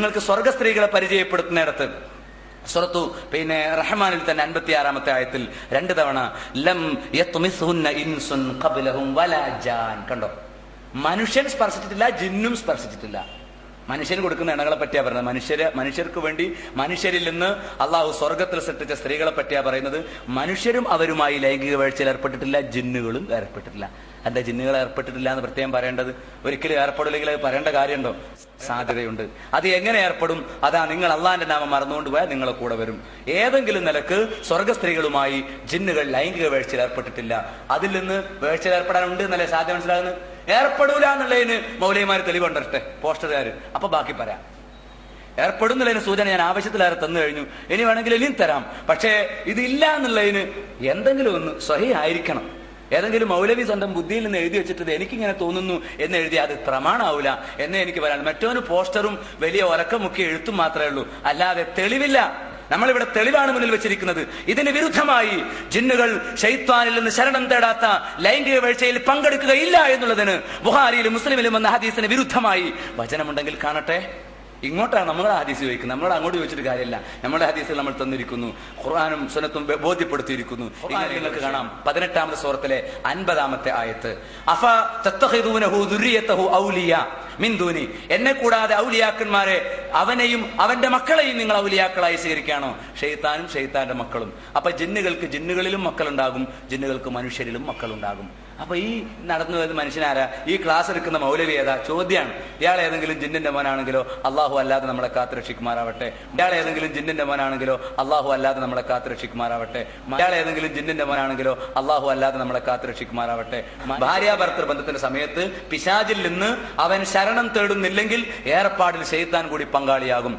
നിങ്ങൾക്ക് സ്വർഗ സ്ത്രീകളെ പരിചയപ്പെടുത്തുന്നിടത്ത് സുറത്തു പിന്നെ റഹ്മാനിൽ തന്നെ അൻപത്തി ആറാമത്തെ ആയത്തിൽ രണ്ട് തവണ ലം ഇൻസുൻ വലാ ജാൻ. കണ്ടോ? മനുഷ്യൻ സ്പർശിച്ചിട്ടില്ല ജിന്നും സ്പർശിച്ചിട്ടില്ല. മനുഷ്യന് കൊടുക്കുന്ന ഇണകളെ പറ്റിയാ പറയുന്നത്. മനുഷ്യരെ മനുഷ്യർക്ക് വേണ്ടി മനുഷ്യരിൽ നിന്ന് അള്ളാഹു സ്വർഗത്തിൽ സൃഷ്ടിച്ച സ്ത്രീകളെ പറ്റിയാ പറയുന്നത്. മനുഷ്യരും അവരുമായി ലൈംഗിക വീഴ്ചയിൽ ഏർപ്പെട്ടിട്ടില്ല ജിന്നുകളും ഏർപ്പെട്ടിട്ടില്ല. എന്താ ജിന്നുകൾ ഏർപ്പെട്ടിട്ടില്ല എന്ന് പ്രത്യേകം പറയേണ്ടത്? ഒരിക്കലും ഏർപ്പെടില്ലെങ്കിൽ അത് പറയേണ്ട കാര്യമുണ്ടോ? സാധ്യതയുണ്ട്. അത് എങ്ങനെ ഏർപ്പെടും? അതാ നിങ്ങൾ അള്ളാന്റെ നാമം മറന്നുകൊണ്ട് പോയാൽ നിങ്ങളെ കൂടെ വരും. ഏതെങ്കിലും നിലയ്ക്ക് സ്വർഗ സ്ത്രീകളുമായി ജിന്നുകൾ ലൈംഗിക വീഴ്ചയിൽ ഏർപ്പെട്ടിട്ടില്ല. അതിൽ നിന്ന് വീഴ്ചയിൽ ഏർപ്പെടാനുണ്ട് എന്നല്ലേ സാധ്യത മനസ്സിലാകുന്നത്? ഏർപ്പെടൂല എന്നുള്ളതിന് മൗലൈമാര് തെളിവുണ്ടട്ടെ പോസ്റ്ററുകാര് അപ്പൊ ബാക്കി പറയാം. ഏർപ്പെടുന്നുള്ളതിന് സൂചന ഞാൻ ആവശ്യത്തിലേറെ തന്നു കഴിഞ്ഞു. ഇനി വേണമെങ്കിൽ ഇനിയും തരാം. പക്ഷേ ഇതില്ല എന്നുള്ളതിന് എന്തെങ്കിലും ഒന്ന് സ്വഹി ആയിരിക്കണം ഏതെങ്കിലും മൗലവി സ്വന്തം ബുദ്ധിയിൽ നിന്ന് എഴുതി വെച്ചിട്ട് ഇത് എനിക്കിങ്ങനെ തോന്നുന്നു എന്ന് എഴുതി അത് പ്രമാണാവൂല. എന്നെ എനിക്ക് പറയാൻ മറ്റോന് പോസ്റ്ററും വലിയ ഉറക്കമുക്കി എഴുത്തും മാത്രമേ ഉള്ളൂ. അല്ലാതെ തെളിവില്ല. നമ്മളിവിടെ തെളിവാണ് മുന്നിൽ വെച്ചിരിക്കുന്നത്. ഇതിന് വിരുദ്ധമായി ജിന്നുകൾ ഷെയ്ത്വാനിൽ നിന്ന് ശരണം തേടാത്ത ലൈംഗിക വീഴ്ചയിൽ പങ്കെടുക്കുകയില്ല എന്നുള്ളതിന് ബുഹാരിയിലും മുസ്ലിമിലും വന്ന ഹദീസിന് വിരുദ്ധമായി വചനമുണ്ടെങ്കിൽ കാണട്ടെ. ഇങ്ങോട്ടാണ് നമ്മുടെ ഹദീസ് ചോദിക്കുന്നത്. നമ്മളോട് അങ്ങോട്ട് ചോദിച്ചിട്ട് കാര്യമില്ല. നമ്മുടെ ഹദീസിൽ നമ്മൾ തന്നിരിക്കുന്നു. ഖുർആാനും സുനത്തും ബ- ബോധ്യപ്പെടുത്തിയിരിക്കുന്നു. നിങ്ങൾക്ക് കാണാം. പതിനെട്ടാമത്തെ സൂറത്തിലെ അൻപതാമത്തെ ആയത്ത്. അഫ തത്തഹിദൂനഹു ദുരിയത്തഹു ഔലിയ മിന്ദൂനി എന്നെ കൂടാതെ ഔലിയാക്കന്മാരെ അവനെയും അവന്റെ മക്കളെയും നിങ്ങൾ ഔലിയാക്കളായി സ്വീകരിക്കുകയാണോ? ഷെയ്ത്താനും ഷെയ്ത്താന്റെ മക്കളും. അപ്പൊ ജിന്നുകൾക്ക് ജിന്നുകളിലും മക്കളുണ്ടാകും ജിന്നുകൾക്ക് മനുഷ്യരിലും മക്കളുണ്ടാകും. അപ്പൊ ഈ നടന്നു വരുന്ന മനുഷ്യനാരാ? ഈ ക്ലാസ് എടുക്കുന്ന മൗലവി ഏതാ? ചോദ്യമാണ് ഇയാൾ ഏതെങ്കിലും ജിന്നിന്റെ മോനാണെങ്കിലോ അള്ളാഹു അല്ലാതെ നമ്മളെ കാത്തു രക്ഷിക്കുമാറാവട്ടെ ഇയാൾ ഏതെങ്കിലും ജിന്നിന്റെ മോനാണെങ്കിലോ അള്ളാഹു അല്ലാതെ നമ്മളെ കാത്തു രക്ഷിക്കുമാറാവട്ടെ ഇയാൾ ഏതെങ്കിലും ജിന്നിന്റെ മോനാണെങ്കിലോ അള്ളാഹു അല്ലാതെ നമ്മളെ കാത്തു രക്ഷിക്കുമാറാവട്ടെ ഭാര്യാഭർത്തൃ ബന്ധത്തിന്റെ സമയത്ത് പിശാജിൽ നിന്ന് അവൻ ശരണം തേടുന്നില്ലെങ്കിൽ ഏർപ്പാടിൽ ചെയ്താൻ കൂടി பங்காளியாகும்.